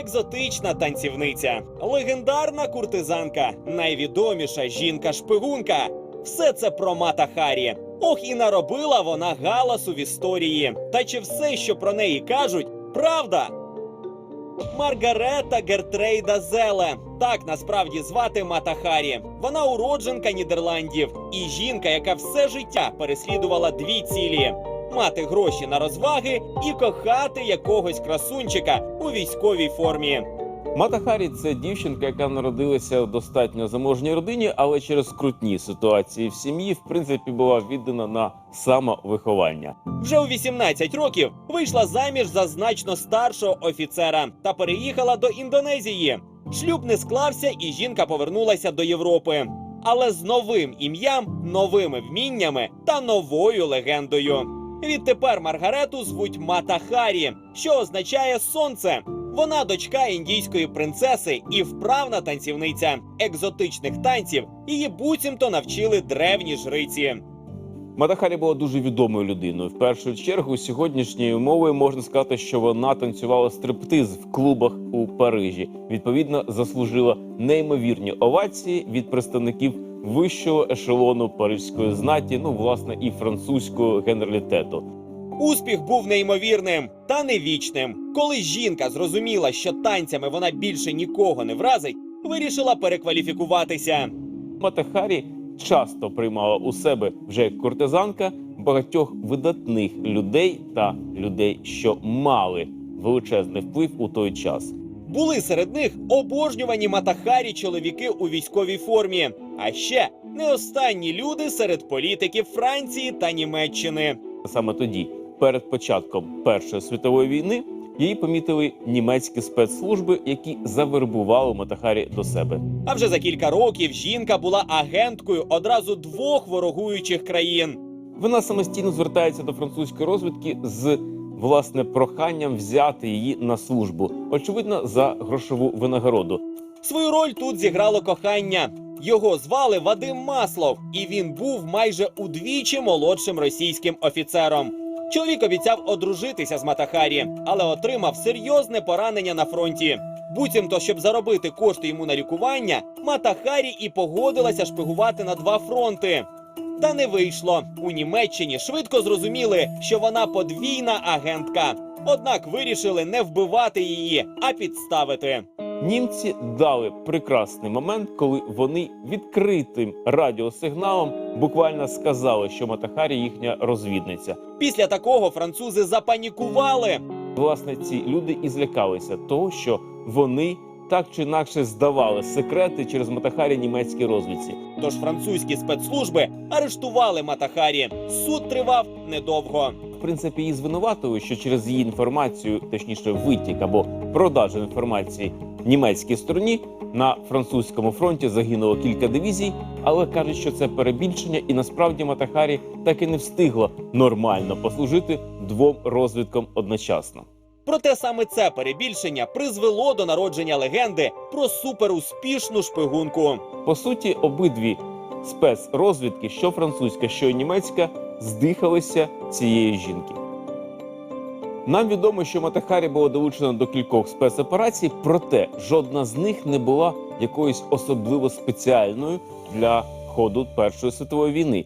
Екзотична танцівниця, легендарна куртизанка, найвідоміша жінка-шпигунка. Все це про Мата Харі. Ох, і наробила вона галасу в історії. Та чи все, що про неї кажуть, правда? Маргарета Гертрейда Зеле. Так насправді звати Мата Харі. Вона уродженка Нідерландів і жінка, яка все життя переслідувала дві цілі: мати гроші на розваги і кохати якогось красунчика у військовій формі. Мата Харі це дівчинка, яка народилася в достатньо заможній родині, але через скрутні ситуації в сім'ї, в принципі, була віддана на самовиховання. Вже у 18 років вийшла заміж за значно старшого офіцера та переїхала до Індонезії. Шлюб не склався, і жінка повернулася до Європи. Але з новим ім'ям, новими вміннями та новою легендою. Відтепер Маргарету звуть Мата Харі, що означає сонце. Вона дочка індійської принцеси і вправна танцівниця екзотичних танців. Її буцімто навчили древні жриці. Мата Харі була дуже відомою людиною. В першу чергу, сьогоднішньою мовою можна сказати, що вона танцювала стриптиз в клубах у Парижі. Відповідно, заслужила неймовірні овації від представників вищого ешелону паризької знаті, ну власне і французького генералітету. Успіх був неймовірним та не вічним. Коли жінка зрозуміла, що танцями вона більше нікого не вразить, вирішила перекваліфікуватися. Мата Харі часто приймала у себе вже як кортизанка багатьох видатних людей та людей, що мали величезний вплив у той час. Були серед них обожнювані матахарі чоловіки у військовій формі. А ще не останні люди серед політиків Франції та Німеччини. Саме тоді, перед початком Першої світової війни, її помітили німецькі спецслужби, які завербували Матахарі до себе. А вже за кілька років жінка була агенткою одразу двох ворогуючих країн. Вона самостійно звертається до французької розвідки з власне проханням взяти її на службу, очевидно, за грошову винагороду. Свою роль тут зіграло кохання. Його звали Вадим Маслов, і він був майже удвічі молодшим російським офіцером. Чоловік обіцяв одружитися з Матахарі, але отримав серйозне поранення на фронті. Буцімто, щоб заробити кошти йому на лікування, Матахарі і погодилася шпигувати на два фронти. Та не вийшло. У Німеччині швидко зрозуміли, що вона подвійна агентка. Однак вирішили не вбивати її, а підставити. Німці дали прекрасний момент, коли вони відкритим радіосигналом буквально сказали, що Матахарі їхня розвідниця. Після такого французи запанікували. Власне, ці люди і злякалися того, що вони так чи інакше здавали секрети через Матахарі німецькій розвідці. Тож французькі спецслужби арештували Матахарі. Суд тривав недовго. В принципі, її звинуватили, що через її інформацію, точніше, витік або продажу інформації німецькій стороні на французькому фронті загинуло кілька дивізій, але кажуть, що це перебільшення, і насправді Матахарі так і не встигла нормально послужити двом розвідкам одночасно. Проте саме це перебільшення призвело до народження легенди про суперуспішну шпигунку. По суті, обидві спецрозвідки, що французька, що й німецька, здихалися цієї жінки. Нам відомо, що Матахарі було долучено до кількох спецоперацій, проте жодна з них не була якоюсь особливо спеціальною для ходу Першої світової війни.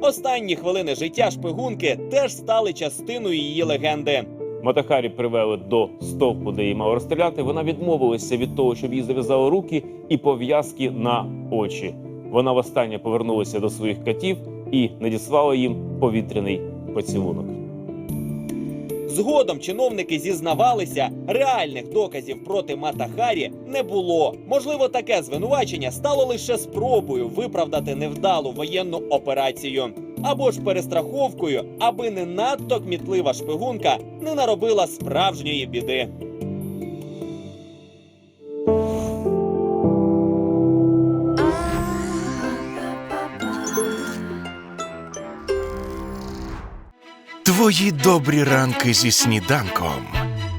Останні хвилини життя шпигунки теж стали частиною її легенди. Матахарі привели до стовпу, де її мали розстріляти. Вона відмовилася від того, щоб їй зав'язали руки і пов'язки на очі. Вона востаннє повернулася до своїх катів і надіслала їм повітряний поцілунок. Згодом чиновники зізнавалися, реальних доказів проти Матахарі не було. Можливо, таке звинувачення стало лише спробою виправдати невдалу воєнну операцію. Або ж перестраховкою, аби не надто кмітлива шпигунка не наробила справжньої біди. Твої добрі ранки зі сніданком.